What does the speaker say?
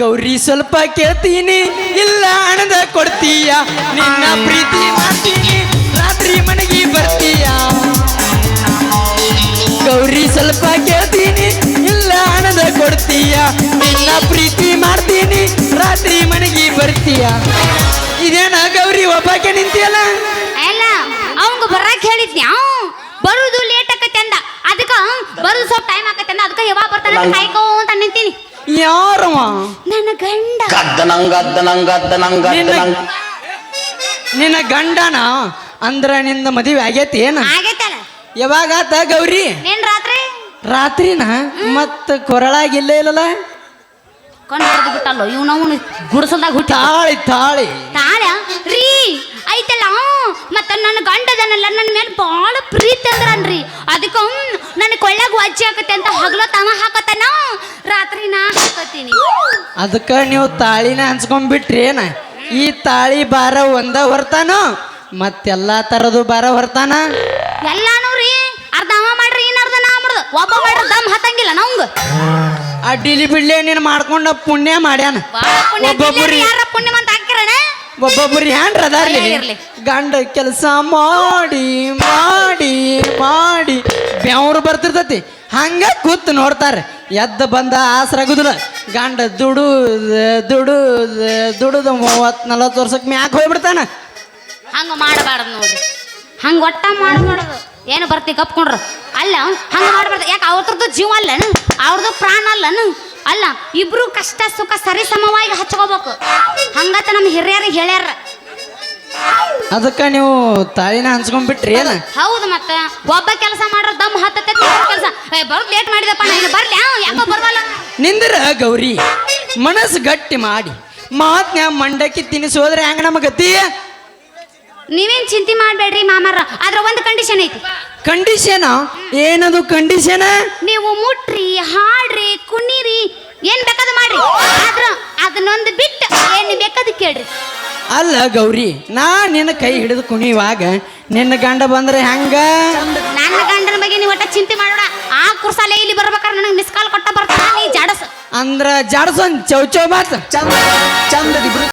ಗೌರಿ ಸ್ವಲ್ಪ ಕೇಳ್ತೀನಿ. ಇಲ್ಲ ಹಣದ ಕೊಡ್ತೀಯ? ನಿನ್ನ ಪ್ರೀತಿ ಮಾಡ್ತೀನಿ. ರಾತ್ರಿ ಮನೆಗೆ ಬರ್ತೀಯ? ಗೌರಿ ಸ್ವಲ್ಪ ಕೇಳ್ತೀನಿ. ಇಲ್ಲ ಹಣದ ಕೊಡ್ತೀಯ? ನಿನ್ನ ಪ್ರೀತಿ ಮಾಡ್ತೀನಿ. ರಾತ್ರಿ ಮನೆಗೆ ಬರ್ತೀಯ? ಇದೇನ ಗೌರಿ ಒಬ್ಬಾಕೆ ನಿಂತಿಯಲ್ಲ? ಅಲ್ಲ ಅವಂಗ ಬರಾಕ್ ಹೇಳಿದ್ನಿ. ಅವ್ ಬರುದು ಲೇಟ್ ಆಕತಿ ಅಂದ. ಅದಕ್ಕ ಬರುದು ಸ್ವಲ್ಪ ಟೈಮ್ ಆಕತಿ ಅಂದ. ಅದಕ್ಕ ಯಾವಾಗ ಬರ್ತಾನೆ ಕಾಯ್ಕೋ ಅಂತ ನಿಂತೀನಿ. ಯಾರವ ನನ್ನ ಗಂಡ. ನಿನ್ನ ನಿನ್ನ ಗಂಡನ ಅಂದ್ರ ನಿಂದ ಮದುವೆ ಆಗೈತಿ ಏನ? ಆಗೈತಲ್ಲ. ಯಾವಾಗ ಆತ ಗೌರಿ? ಏನ್ ರಾತ್ರಿ? ರಾತ್ರಿನ? ಮತ್ತ ಕೊರಳಾಗಿಲ್ಲ ಇಲ್ಲಲ್ಲ? ಕೊಂಡು ಹೊಡೆದು ಬಿಟ್ಟಲ್ಲೋ? ಇವ್ ನಾವು ಗುಡಿಸಲ್ದಾಗ ಹುಟ್ಟ ತಾಳಿ ತಾಳಿ. ತಾಳ ರೀ ಐತಲ್ಲ ಮತ್ತ ನನ್ನ ಗಂಡದನಲ್ಲ ನನ್ನ ಮೇಲೆ ಭಾಳ ಪ್ರೀತಿ ಅಂದ್ರನ್ರಿ ಅದಕ್ಕ ನನ್ನ ಕೊಳ್ಳಾಗ ವಜ್ಜೆ ಆಕತ್ತೆ ಅಂತ ಹಗಲ ತಮ ಹಾಕತನ ರಾತ್ರಿ ನಾ ಹಾಕತ್ತೀನಿ. ಅದಕ್ಕ ನೀವು ತಾಳಿನ ಹಂಚ್ಕೊಂಡ್ಬಿಟ್ರಿ ಏನ? ಈ ತಾಳಿ ಬಾರ ಒಂದ ಹೊರ್ತಾನು ಮತ್ತೆಲ್ಲಾ ತರದು ಬಾರ ಹೊರ್ತಾನ? ಎಲ್ಲಾನು ರೀ ಅರ್ಧ ಅವ ಮಾಡ್ರಿ ಇನ್ ಅರ್ಧ ನಾ ಮಾಡ್ದ. ಒಬ್ಬ ಮಾಡ್ರಿ ದಮ್ ಹತ್ತಂಗಿಲ್ಲ ನವಂಗ ಅಡ್ಡಿಲಿ ಬಿಡ್ಲಿ ನೀನು ಮಾಡ್ಕೊಂಡ ಪುಣ್ಯ ಮಾಡ್ಯಾನ. ಒಬ್ಬೊಬ್ಬರಿ ಯಾರ ಪುಣ್ಯವಂತ ಹಾಕಿರಣ ಒಬ್ಬೊಬ್ಬರಿ ಹ್ಯಾಂಡ್ರ ಅದಾರ್ಲಿ. ಗಂಡ ಕೆಲಸ ಮಾಡಿ ಮಾಡಿ ಮಾಡಿ. ಬೆವ್ರು ಬರ್ತಿರ್ತತಿ. ಹಂಗ ಕೂತ್ ನೋಡ್ತಾರೆ ಎದ್ದ ಬಂದ ಆಸರಾಗುದಿಲ್ಲ ಗಂಡ ದುಡು ದುಡು ದುಡುದು ಮೂವತ್ ನಲವತ್ತು ವರ್ಷಕ್ಕೆ ಮ್ಯಾಕ್ ಹೋಗ್ಬಿಡ್ತಾನ. ಹಂಗ ಮಾಡಬಾರ್ದು ನೋಡ್ರಿ. ಹಂಗ ಒಟ್ಟ ನೋಡೋದು. ಏನು ಬರ್ತಿ ಕಪ್ಕೊಂಡ್ರ ಅಲ್ಲ, ಹಂಗ ಮಾಡ್ಬಾರ್ದು. ಯಾಕೆ ಅವ್ರದ್ದು ಜೀವ ಅಲ್ಲನು? ಅವ್ರದ್ದು ಪ್ರಾಣ ಅಲ್ಲನು? ಅಲ್ಲ, ಇಬ್ರು ಕಷ್ಟ ಸುಖ ಸರಿ ಸಮವಾಗಿ ಹಚ್ಕೋಬೇಕು. ಹಂಗತ್ತ ನಮ್ಮ ಹಿರಿಯರಿಗೆ ಹೇಳ್ಯಾರ. ಅದಕ್ಕೆ ನೀವು ತಾಳಿನ ಹಂಚ್ಕೊಂಡ್ಬಿಟ್ರಿ ಏನ? ಹೌದು ಮತ್ತೆ. ಒಬ್ಬ ಕೆಲಸ ಮಾಡ್ರ ದಮ್ ಹತ್ತತೆ ಕೆಲಸ. ಬರೋದು ಲೇಟ್ ಮಾಡಿದಪ್ಪ ನಾನು ಬರ್ಲಿ. ಯಾಕೋ ಬರ್ವಲ್ಲ? ನಿಂದ್ರ ಗೌರಿ ಮನಸ್ಸು ಗಟ್ಟಿ ಮಾಡಿ ಮಾತ್ನ್ಯಾ ಮಂಡಕ್ಕಿ ತಿನ್ನಿಸೋದ್ರೆ ಹೆಂಗ ಗತಿ? ನೀವೇನ್ ಚಿಂತೆ ಮಾಡಬೇಡ್ರಿ ಮಾಮಾರ ಆದ್ರ ಒಂದು ಕಂಡೀಷನ್ ಐತಿ. ಕಂಡೀಷನ್ ಏನದು ಕಂಡೀಷನ್ ನೀವು ಮುಟ್ರಿ ಹಾಡ್ರಿ ಕುಣಿರಿ ಏನ್ ಬೇಕಾದ ಮಾಡ್ರಿ ಆದ್ರ ಅದನ್ನೊಂದು ಬಿಟ್ಟು ಏನ್ ಬೇಕಾದ ಕೇಳ್ರಿ ಅಲ್ಲ ಗೌರಿ ನಾ ನಿನ್ನ ಕೈ ಹಿಡಿದು ಕುಣಿಯುವಾಗ ನಿನ್ನ ಗಂಡ ಬಂದ್ರೆ ಹೆಂಗ? ನನ್ನ ಗಂಡನ ಬಗ್ಗೆ ನೀವು ಒಟ್ಟ ಚಿಂತೆ ಮಾಡೋಣ. ಆ ಕುರ್ಸಾಲೆ ಇಲ್ಲಿ ಬರ್ಬೇಕಾದ್ರೆ ನನಗೆ ಮಿಸ್ ಕಾಲ್ ಕೊಟ್ಟ ಬರ್ತಾನೆ ನೀ ಜಾಡಸ್. ಅಂದ್ರ ಜಾಡಸನ್ ಚೌ ಚೌ ಮಾತು ಚಂದ ಚಂದದಿಬ್ರು